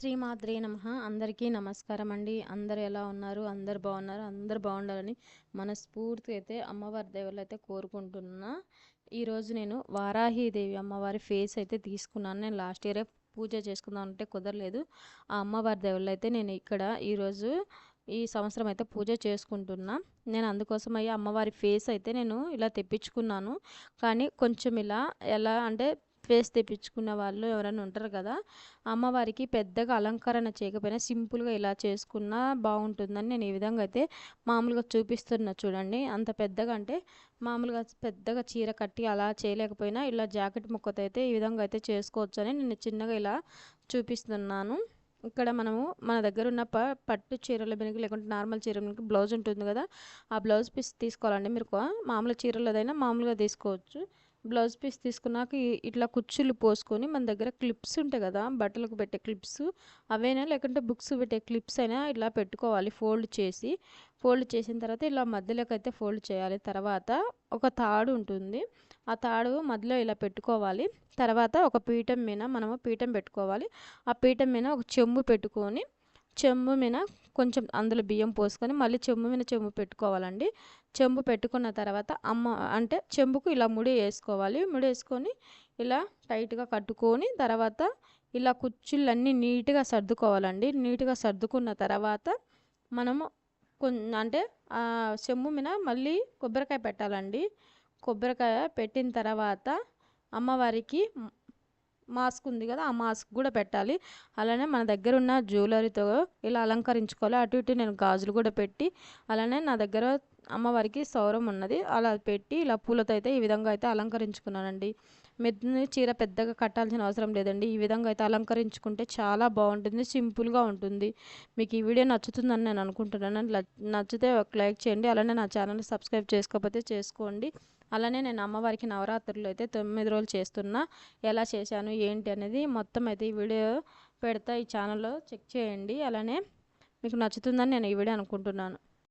శ్రీమాత్రే నమ. అందరికీ నమస్కారం అండి. అందరు ఎలా ఉన్నారు? అందరు బాగున్నారు? అందరు బాగుండాలని మనస్ఫూర్తిగా అయితే అమ్మవారి దేవుళ్ళు అయితే కోరుకుంటున్నా. ఈరోజు నేను వారాహిదేవి అమ్మవారి ఫేస్ అయితే తీసుకున్నాను. నేను లాస్ట్ ఇయరే పూజ చేసుకుందాం అంటే కుదరలేదు. ఆ అమ్మవారి దేవుళ్ళు అయితే నేను ఇక్కడ ఈరోజు ఈ సంవత్సరం అయితే పూజ చేసుకుంటున్నా. నేను అందుకోసం అయ్యి అమ్మవారి ఫేస్ అయితే నేను ఇలా తెప్పించుకున్నాను. కానీ కొంచెం ఇలా ఎలా అంటే ఫేస్ తెప్పించుకున్న వాళ్ళు ఎవరైనా ఉంటారు కదా అమ్మవారికి పెద్దగా అలంకరణ చేయకపోయినా సింపుల్గా ఇలా చేసుకున్నా బాగుంటుందని నేను ఈ విధంగా అయితే మామూలుగా చూపిస్తున్నా చూడండి. అంత పెద్దగా అంటే మామూలుగా పెద్దగా చీర కట్టి అలా చేయలేకపోయినా ఇలా జాకెట్ ముక్కతో అయితే ఈ విధంగా అయితే చేసుకోవచ్చు అని నేను చిన్నగా ఇలా చూపిస్తున్నాను. ఇక్కడ మనము మన దగ్గర ఉన్న ప పట్టు చీరల వెనుక లేకుంటే నార్మల్ చీర వెనుక బ్లౌజ్ ఉంటుంది కదా ఆ బ్లౌజ్ పీస్ తీసుకోవాలండి. మీరు మామూలు చీరలదైనా మామూలుగా తీసుకోవచ్చు. బ్లౌజ్ పీస్ తీసుకున్నాక ఇట్లా కుచ్చులు పోసుకొని మన దగ్గర క్లిప్స్ ఉంటాయి కదా బట్టలకు పెట్టే క్లిప్స్. అవైనా లేకుంటే బుక్స్ పెట్టే క్లిప్స్ అయినా ఇలా పెట్టుకోవాలి ఫోల్డ్ చేసి. ఫోల్డ్ చేసిన తర్వాత ఇలా మధ్యలోకి అయితే ఫోల్డ్ చేయాలి. తర్వాత ఒక తాడు ఉంటుంది. ఆ తాడు మధ్యలో ఇలా పెట్టుకోవాలి. తర్వాత ఒక పీఠం మీద మనము పీఠం పెట్టుకోవాలి. ఆ పీఠం మీద ఒక చెంబు పెట్టుకొని చెంబు మీద కొంచెం అందులో బియ్యం పోసుకొని మళ్ళీ చెంబు మీద చెంబు పెట్టుకోవాలండి. చెంబు పెట్టుకున్న తర్వాత అమ్మ అంటే చెంబుకు ఇలా ముడి వేసుకోవాలి. ముడి వేసుకొని ఇలా టైట్గా కట్టుకొని తర్వాత ఇలా కుర్చీలన్నీ నీట్గా సర్దుకోవాలండి. నీట్గా సర్దుకున్న తర్వాత మనము కొన్ అంటే చెంబు మీద మళ్ళీ కొబ్బరికాయ పెట్టాలండి. కొబ్బరికాయ పెట్టిన తర్వాత అమ్మవారికి మాస్క్ ఉంది కదా ఆ మాస్క్ కూడా పెట్టాలి. అలానే మన దగ్గర ఉన్న జ్యువెలరీతో ఇలా అలంకరించుకోవాలి. అటు ఇటు నేను గాజులు కూడా పెట్టి అలానే నా దగ్గర అమ్మవారికి సౌరం ఉన్నది. అలా పెట్టి ఇలా పూలతో అయితే ఈ విధంగా అయితే అలంకరించుకున్నానండి. మెద్దుని చీర పెద్దగా కట్టాల్సిన అవసరం లేదండి. ఈ విధంగా అయితే అలంకరించుకుంటే చాలా బాగుంటుంది సింపుల్గా ఉంటుంది. మీకు ఈ వీడియో నచ్చుతుందని నేను అనుకుంటున్నాను. నచ్చితే ఒక లైక్ చేయండి. అలానే నా ఛానల్ సబ్స్క్రైబ్ చేసుకోకపోతే చేసుకోండి. అలానే నేను అమ్మవారికి నవరాత్రులు అయితే తొమ్మిది రోజులు చేస్తున్నా. ఎలా చేశాను ఏంటి అనేది మొత్తం అయితే ఈ వీడియో పెడతా. ఈ ఛానల్లో చెక్ చేయండి. అలానే మీకు నచ్చుతుందని నేను ఈ వీడియో అనుకుంటున్నాను.